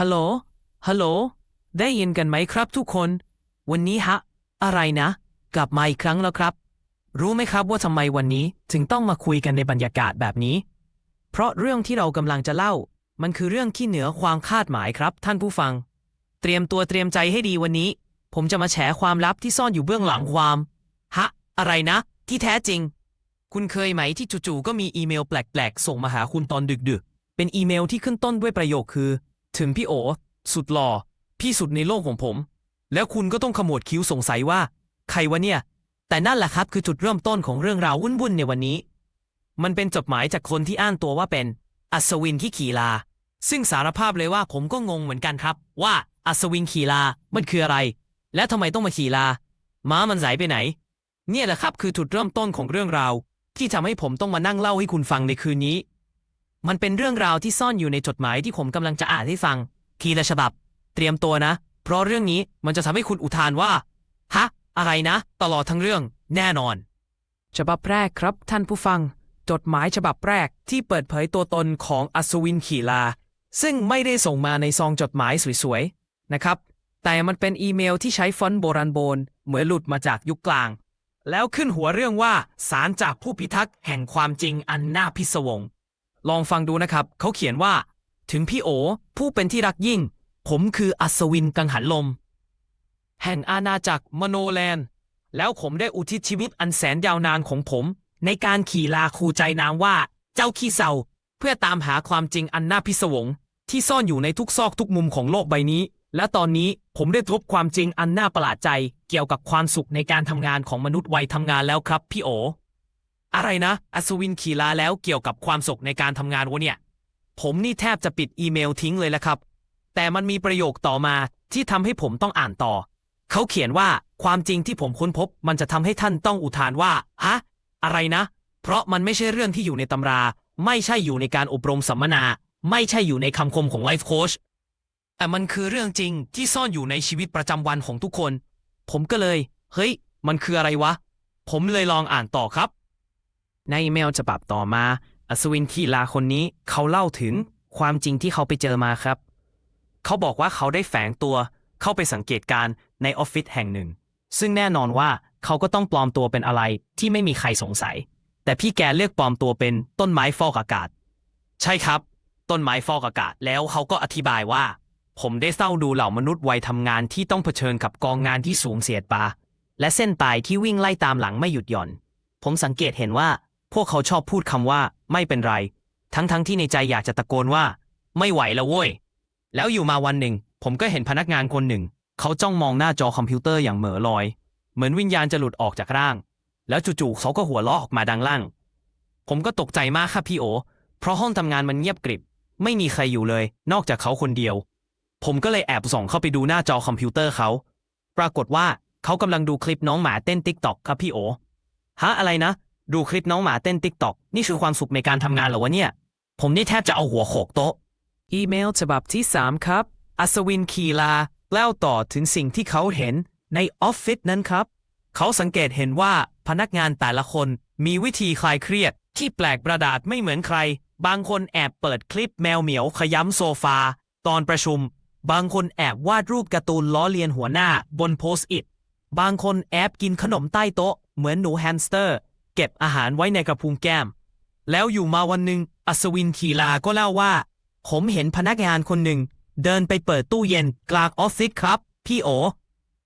ฮัลโหล ฮัลโหล ได้ยินกันไหมครับทุกคน วันนี้ฮะ อะไรนะ กลับมาอีกครั้งแล้วครับ รู้ไหมครับว่าทำไมวันนี้ถึงต้องมาคุยกันในบรรยากาศแบบนี้ เพราะเรื่องที่เรากำลังจะเล่า มันคือเรื่องที่เหนือความคาดหมายครับ ท่านผู้ฟัง เตรียมตัวเตรียมใจให้ดีวันนี้ ผมจะมาแฉความลับที่ซ่อนอยู่เบื้องหลังความ ฮะ อะไรนะ ที่แท้จริง คุณเคยไหมที่จู่ๆก็มีอีเมลแปลกๆ ส่งมาหาคุณตอนดึกๆ เป็นอีเมลที่ขึ้นต้นด้วยประโยคคือ ถึงพี่โอ สุดหล่อ พี่สุดในโลกของผม แล้วคุณก็ต้องขมวดคิ้วสงสัยว่า ใครวะเนี่ย แต่นั่นแหละครับคือจุดเริ่มต้นของเรื่องราววุ่นๆในวันนี้ มันเป็นจดหมายจากคนที่อ้างตัวว่าเป็น อัศวินที่ขี่ลา ซึ่งสารภาพเลยว่าผมก็งงเหมือนกันครับ ว่าอัศวินขี่ลา มันคืออะไร และทำไมต้องมาขี่ลา ม้ามันสายไปไหน เนี่ยแหละครับคือจุดเริ่มต้นของเรื่องราวที่ทำให้ผมต้องมานั่งเล่าให้คุณฟังในคืนนี้ มันเป็นเรื่องราวที่ซ่อนอยู่ในจดหมายที่ผมกำลังจะอ่านให้ฟัง ทีละฉบับ เตรียมตัวนะ เพราะเรื่องนี้มันจะทำให้คุณอุทานว่า ฮะ อะไรนะ ตลอดทั้งเรื่อง แน่นอน ฉบับแรกครับท่านผู้ฟัง จดหมายฉบับแรกที่เปิดเผยตัวตนของอัศวินขีลา ซึ่งไม่ได้ส่งมาในซองจดหมายสวยๆ นะครับ แต่มันเป็นอีเมลที่ใช้ฟอนต์โบราณโบนเหมือนหลุดมาจากยุคกลาง แล้วขึ้นหัวเรื่องว่าสารจากผู้พิทักษ์แห่งความจริงอันน่าพิศวง ลองฟังดูนะครับ เขาเขียนว่า ถึงพี่โอ ผู้เป็นที่รักยิ่ง ผมคืออัศวินกังหันลม แห่งอาณาจักรมโนแลนด์ แล้วผมได้อุทิศชีวิตอันแสนยาวนานของผม ในการขี่ลาคูใจนามว่า เจ้าขี้เศร้าเพื่อตามหาความจริงอันน่าพิศวง ที่ซ่อนอยู่ในทุกซอกทุกมุมของโลกใบนี้ และตอนนี้ผมได้พบความจริงอันน่าประหลาดใจ เกี่ยวกับความสุขในการทำงานของมนุษย์วัยทำงานแล้วครับพี่โอ อะไรนะ อัศวินขี่ลาแล้วเกี่ยวกับความสุขในการทำงานวะเนี่ย ผมนี่แทบจะปิดอีเมลทิ้งเลยละครับ แต่มันมีประโยคต่อมาที่ทำให้ผมต้องอ่านต่อ เขาเขียนว่าความจริงที่ผมค้นพบ มันจะทำให้ท่านต้องอุทานว่าฮะอะไรนะ เพราะมันไม่ใช่เรื่องที่อยู่ในตำรา ไม่ใช่อยู่ในการอบรมสัมมนา ไม่ใช่อยู่ในคำคมของไลฟ์โค้ชแต่มันคือเรื่องจริงที่ซ่อนอยู่ในชีวิตประจำวันของทุกคน ผมก็เลย เฮ้ย มันคืออะไรวะ ผมเลยลองอ่านต่อครับ ในอีเมลฉบับต่อมา อัศวินขีลาคนนี้เขาเล่าถึงความจริงที่เขาไปเจอมาครับ เขาบอกว่าเขาได้แฝงตัว เข้าไปสังเกตการณ์ในออฟฟิศแห่งหนึ่ง ซึ่งแน่นอนว่าเขาก็ต้องปลอมตัวเป็นอะไรที่ไม่มีใครสงสัย แต่พี่แกเลือกปลอมตัวเป็นต้นไม้ฟอกอากาศ ใช่ครับ ต้นไม้ฟอกอากาศแล้วเขาก็อธิบายว่า ผมได้เศร้าดูเหล่ามนุษย์วัยทำงานที่ต้องเผชิญกับกองงานที่สูงเสียดปาและเส้นตายที่วิ่งไล่ตามหลังไม่หยุดหย่อน ผมสังเกตเห็นว่า พวกเขาชอบพูดคำว่า ไม่เป็นไร ทั้งๆทที่ในใจอยากจะตะโกนว่า ไม่ไหวแล้วโว้ย แล้วอยู่มาวันหนึ่ง ผมก็เห็นพนักงานคนหนึ่ง เขาจ้องมองหน้าจอคอมพิวเตอร์อย่างเหม่อลอย เหมือนวิญญาณจะหลุดออกจากร่าง แล้วจู่ๆเขาก็หัวเราะออกมาดังลั่นผมก็ตกใจมากครับพี่โอ เพราะห้องทำงานมันเงียบกริบ ไม่มีใครอยู่เลย นอกจากเขาคนเดียว ผมก็เลยแอบส่องเข้าไปดูหน้าจอคอมพิวเตอร์เขา ปรากฏว่าเขากำลังดูคลิปน้องหมาเต้นติ๊กต็อกครับพี่โอ ฮะอะไรนะ ดูคลิปน้องหมาเต้นติ๊กต็อกนี่คือความสุขในการทำงานเหรอวะเนี่ย ผมนี่แทบจะเอาหัวโขกโต๊ะ อีเมลฉบับที่ 3 ครับ อัศวินคีลาเล่าต่อถึงสิ่งที่เขาเห็นในออฟฟิศนั้นครับ เขาสังเกตเห็นว่าพนักงานแต่ละคนมีวิธีคลายเครียด ที่แปลกประหลาดไม่เหมือนใคร บางคนแอบเปิดคลิปแมวเหมียวขย้ำโซฟา ตอนประชุม บางคนแอบวาดรูปการ์ตูนล้อเลียนหัวหน้าบนโพสต์อิทบางคนแอบกินขนมใต้โต๊ะ เหมือนหนูแฮมสเตอร์ เก็บอาหารไว้ในกระพุ้งแก้ม แล้วอยู่มาวันหนึ่งอัศวินขีลาก็เล่าว่า ผมเห็นพนักงานคนหนึ่ง เดินไปเปิดตู้เย็นกลางออฟฟิศครับ พี่โอ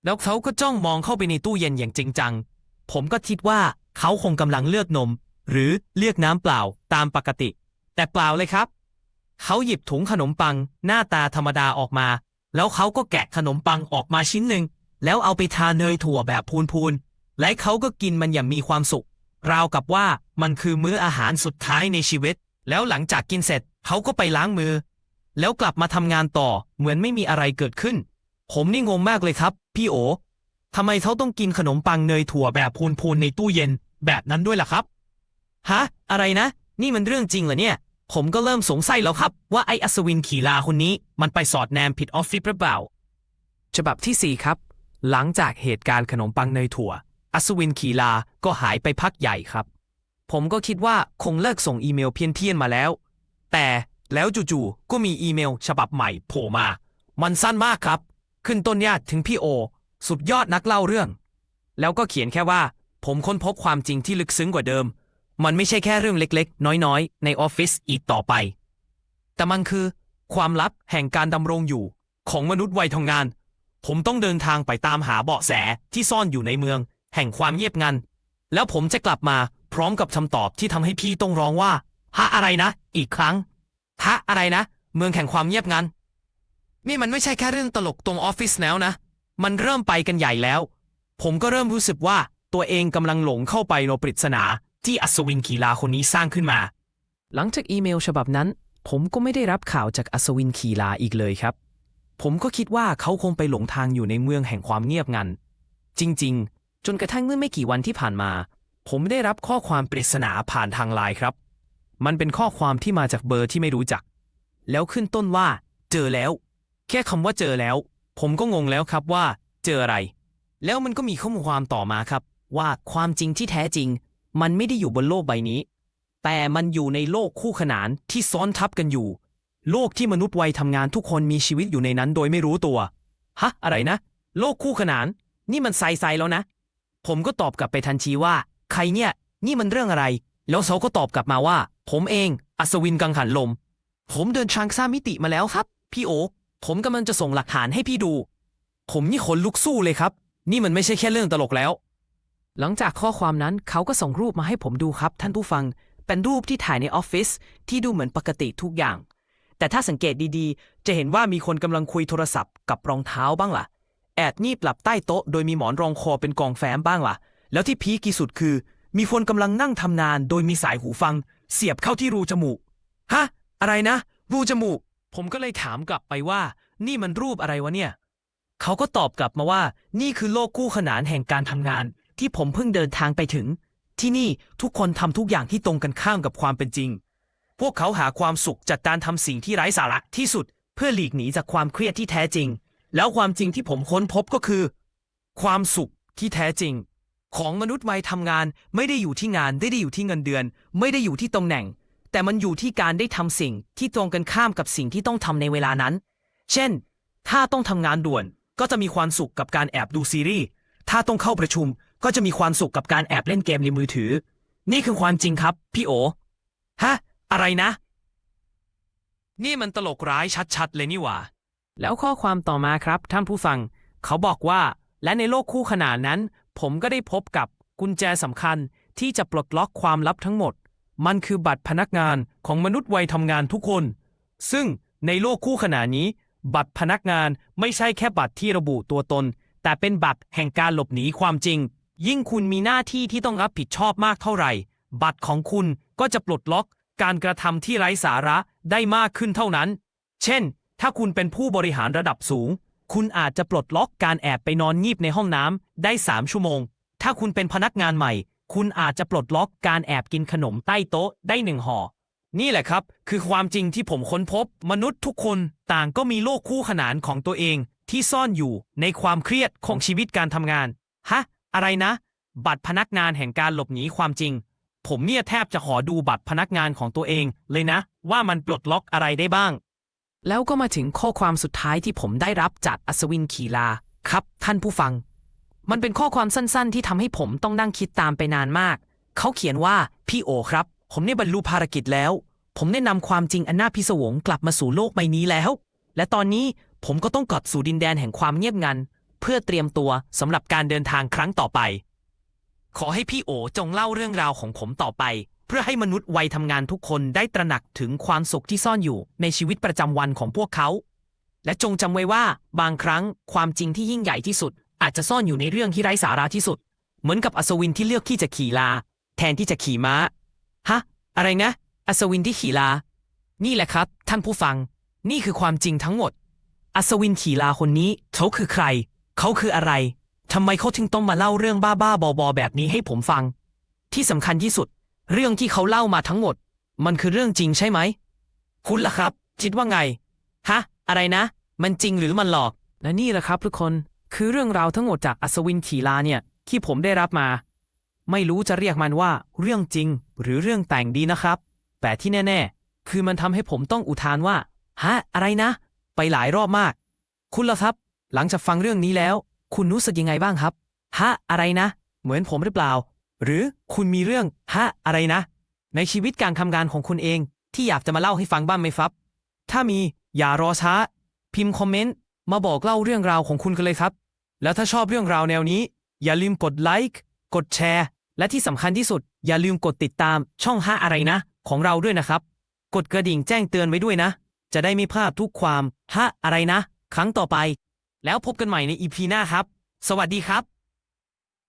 แล้วเขาก็จ้องมองเข้าไปในตู้เย็นอย่างจริงจัง ผมก็คิดว่าเขาคงกำลังเลือกนม หรือเลือกน้ำเปล่าตามปกติ แต่เปล่าเลยครับ เขาหยิบถุงขนมปัง หน้าตาธรรมดาออกมา แล้วเขาก็แกะขนมปังออกมาชิ้นหนึ่งแล้วเอาไปทาเนยถั่วแบบพูนๆและเขาก็กินมันอย่างมีความสุข ราวกับว่ามันคือมื้ออาหารสุดท้ายในชีวิต แล้วหลังจากกินเสร็จเขาก็ไปล้างมือ แล้วกลับมาทำงานต่อเหมือนไม่มีอะไรเกิดขึ้น ผมนี่งงมากเลยครับ พี่โอทำไมเขาต้องกินขนมปังเนยถั่วแบบพูนๆในตู้เย็นแบบนั้นด้วยล่ะครับ ฮะ อะไรนะ นี่มันเรื่องจริงเหรอเนี่ย ผมก็เริ่มสงสัยแล้วครับว่าไอ้อัศวินขี่ลาคนนี้มันไปสอดแนมผิดออฟฟิศหรือเปล่า ฉบับที่ 4 ครับ หลังจากเหตุการณ์ขนมปังเนยถั่ว อัศวินขีลา ก็หายไปพักใหญ่ครับ ผมก็คิดว่าคงเลิกส่งอีเมลเพี้ยนๆมาแล้ว แต่แล้วจู่ๆก็มีอีเมลฉบับใหม่โผล่มา มันสั้นมากครับ ขึ้นต้นญาติถึงพี่โอ สุดยอดนักเล่าเรื่อง แล้วก็เขียนแค่ว่า ผมค้นพบความจริงที่ลึกซึ้งกว่าเดิม มันไม่ใช่แค่เรื่องเล็กๆ น้อยๆ ในออฟฟิศอีกต่อไป แต่มันคือ ความลับแห่งการดำรงอยู่ ของมนุษย์วัยทำงาน ผมต้องเดินทางไปตามหาเบาะแสที่ซ่อนอยู่ในเมือง แห่งความเงียบงัน แล้วผมจะกลับมาพร้อมกับคำตอบที่ทำให้พี่ต้องร้องว่าฮะอะไรนะ อีกครั้งฮะอะไรนะ เมืองแห่งความเงียบงันนี่มันไม่ใช่แค่เรื่องตลกตรงออฟฟิศแล้วนะ มันเริ่มไปกันใหญ่แล้ว ผมก็เริ่มรู้สึกว่าตัวเองกำลังหลงเข้าไปในปริศนา ที่อัศวินขีลาคนนี้สร้างขึ้นมา หลังจากอีเมลฉบับนั้น ผมก็ไม่ได้รับข่าวจากอัศวินขีลาอีกเลยครับ ผมก็คิดว่าเขาคงไปหลงทางอยู่ในเมืองแห่งความเงียบงัน จริง จนกระทั่งเมื่อไม่กี่วันที่ผ่านมา ผมได้รับข้อความปริศนาผ่านทางไลน์ครับ มันเป็นข้อความที่มาจากเบอร์ที่ไม่รู้จัก แล้วขึ้นต้นว่า เจอแล้ว แค่คำว่าเจอแล้ว ผมก็งงแล้วครับว่า เจออะไร แล้วมันก็มีข้อมูลความต่อมาครับ ว่าความจริงที่แท้จริง มันไม่ได้อยู่บนโลกใบนี้ แต่มันอยู่ในโลกคู่ขนานที่ซ้อนทับกันอยู่ โลกที่มนุษย์วัยทำงานทุกคนมีชีวิตอยู่ในนั้นโดยไม่รู้ตัว ฮะ อะไรนะ โลกคู่ขนาน นี่มันไซไซแล้วนะ ผมก็ตอบกลับไปทันทีว่า ใครเนี่ย นี่มันเรื่องอะไร แล้วเขาก็ตอบกลับมาว่า ผมเอง อัศวินกังหันลม ผมเดินทางข้ามมิติมาแล้วครับ พี่โอ ผมกำลังจะส่งหลักฐานให้พี่ดู ผมนี่ขนลุกสู้เลยครับ นี่มันไม่ใช่แค่เรื่องตลกแล้ว หลังจากข้อความนั้นเขาก็ส่งรูปมาให้ผมดูครับท่านผู้ฟัง เป็นรูปที่ถ่ายในออฟฟิศที่ดูเหมือนปกติทุกอย่าง แต่ถ้าสังเกตดีๆ จะเห็นว่ามีคนกำลังคุยโทรศัพท์กับรองเท้าบ้างล่ะ แอบงีบหลับใต้โต๊ะโดยมีหมอนรองคอเป็นกองแฟ้มบ้างล่ะ แล้วที่พีคที่สุดคือ มีคนกำลังนั่งทำงานโดยมีสายหูฟัง เสียบเข้าที่รูจมูก ฮะ อะไรนะ รูจมูก ผมก็เลยถามกลับไปว่า นี่มันรูปอะไรวะเนี่ย เขาก็ตอบกลับมาว่า นี่คือโลกคู่ขนานแห่งการทำงาน ที่ผมเพิ่งเดินทางไปถึง ที่นี่ทุกคนทำทุกอย่างที่ตรงกันข้ามกับความเป็นจริง พวกเขาหาความสุขจากการทำสิ่งที่ไร้สาระที่สุด เพื่อหลีกหนีจากความเครียดที่แท้จริง แล้วความจริงที่ผมค้นพบก็คือ ความสุขที่แท้จริง ของมนุษย์วัยทำงานไม่ได้อยู่ที่งานไม่ได้อยู่ที่เงินเดือน ไม่ได้อยู่ที่ตำแหน่ง แต่มันอยู่ที่การได้ทำสิ่งที่ตรงกันข้ามกับสิ่งที่ต้องทำในเวลานั้น เช่น ถ้าต้องทำงานด่วนก็จะมีความสุขกับการแอบดูซีรีส์ถ้าต้องเข้าประชุมก็จะมีความสุขกับการแอบเล่นเกมในมือถือ นี่คือความจริงครับ พี่โอฮะ อะไรนะ นี่มันตลกร้ายชัดๆ เลยนี่หว่า แล้วข้อความต่อมาครับท่านผู้ฟัง เขาบอกว่า และในโลกคู่ขนานนั้น ผมก็ได้พบกับกุญแจสำคัญที่จะปลดล็อกความลับทั้งหมด มันคือบัตรพนักงานของมนุษย์วัยทำงานทุกคน ซึ่งในโลกคู่ขนานนี้ บัตรพนักงานไม่ใช่แค่บัตรที่ระบุตัวตน แต่เป็นบัตรแห่งการหลบหนีความจริง ยิ่งคุณมีหน้าที่ที่ต้องรับผิดชอบมากเท่าไหร่ บัตรของคุณก็จะปลดล็อกการกระทำที่ไร้สาระได้มากขึ้นเท่านั้น เช่น ถ้าคุณเป็นผู้บริหารระดับสูง คุณอาจจะปลดล็อกการแอบไปนอนงีบในห้องน้ำได้ 3 ชั่วโมง ถ้าคุณเป็นพนักงานใหม่ คุณอาจจะปลดล็อกการแอบกินขนมใต้โต๊ะได้หนึ่งห่อ นี่แหละครับ คือความจริงที่ผมค้นพบ มนุษย์ทุกคนต่างก็มีโลกคู่ขนานของตัวเองที่ซ่อนอยู่ในความเครียดของชีวิตการทำงาน ฮะ อะไรนะ บัตรพนักงานแห่งการหลบหนีความจริง ผมเนี่ยแทบจะขอดูบัตรพนักงานของตัวเองเลยนะ ว่ามันปลดล็อกอะไรได้บ้าง แล้วก็มาถึงข้อความสุดท้ายที่ผมได้รับจากอัศวินขีลา ครับ ท่านผู้ฟัง มันเป็นข้อความสั้นๆ ที่ทำให้ผมต้องนั่งคิดตามไปนานมาก เขาเขียนว่า พี่โอครับ ผมได้บรรลุภารกิจแล้ว ผมได้นำความจริงอันน่าพิศวงกลับมาสู่โลกใบนี้แล้ว และตอนนี้ผมก็ต้องกลับสู่ดินแดนแห่งความเงียบงัน เพื่อเตรียมตัวสำหรับการเดินทางครั้งต่อไป ขอให้พี่โอจงเล่าเรื่องราวของผมต่อไป เพื่อให้มนุษย์วัยทำงานทุกคนได้ตระหนักถึงความสุขที่ซ่อนอยู่ในชีวิตประจำวันของพวกเขา และจงจำไว้ว่าบางครั้งความจริงที่ยิ่งใหญ่ที่สุด อาจจะซ่อนอยู่ในเรื่องที่ไร้สาระที่สุด เหมือนกับอัศวินที่เลือกที่จะขี่ลา แทนที่จะขี่ม้า ฮะ อะไรนะ อัศวินที่ขี่ลา นี่แหละครับ ท่านผู้ฟัง นี่คือความจริงทั้งหมด อัศวินขี่ลาคนนี้เขาคือใคร เขาคืออะไรทำไมเขาถึงต้องมาเล่าเรื่องบ้าๆบอๆแบบนี้ให้ผมฟัง ที่สำคัญที่สุด เรื่องที่เขาเล่ามาทั้งหมด มันคือเรื่องจริงใช่ไหม คุณล่ะครับ คิดว่าไง ฮะ อะไรนะ มันจริงหรือมันหลอก และนี่แหละครับทุกคนคือเรื่องราวทั้งหมดจากอัศวินขีลาเนี่ย ที่ผมได้รับมา ไม่รู้จะเรียกมันว่าเรื่องจริงหรือเรื่องแต่งดีนะครับ แต่ที่แน่คือมันทำให้ผมต้องอุทานว่า ฮะ อะไรนะ ไปหลายรอบมาก คุณล่ะครับ หลังจากฟังเรื่องนี้แล้ว คุณรู้สึกยังไงบ้างครับ ฮะ อะไรนะ เหมือนผมหรือเปล่า หรือคุณมีเรื่องฮะอะไรนะ ในชีวิตการทำงานของคุณเองที่อยากจะมาเล่าให้ฟังบ้างไหมครับ ถ้ามีอย่ารอช้า พิมพ์คอมเมนต์มาบอกเล่าเรื่องราวของคุณกันเลยครับ แล้วถ้าชอบเรื่องราวแนวนี้ อย่าลืมกดไลค์กดแชร์ และที่สำคัญที่สุด อย่าลืมกดติดตามช่องห้าอะไรนะ ของเราด้วยนะครับ กดกระดิ่งแจ้งเตือนไว้ด้วยนะ จะได้ไม่พลาดทุกความฮะอะไรนะ ครั้งต่อไป แล้วพบกันใหม่ในอีพีหน้าครับ สวัสดีครับ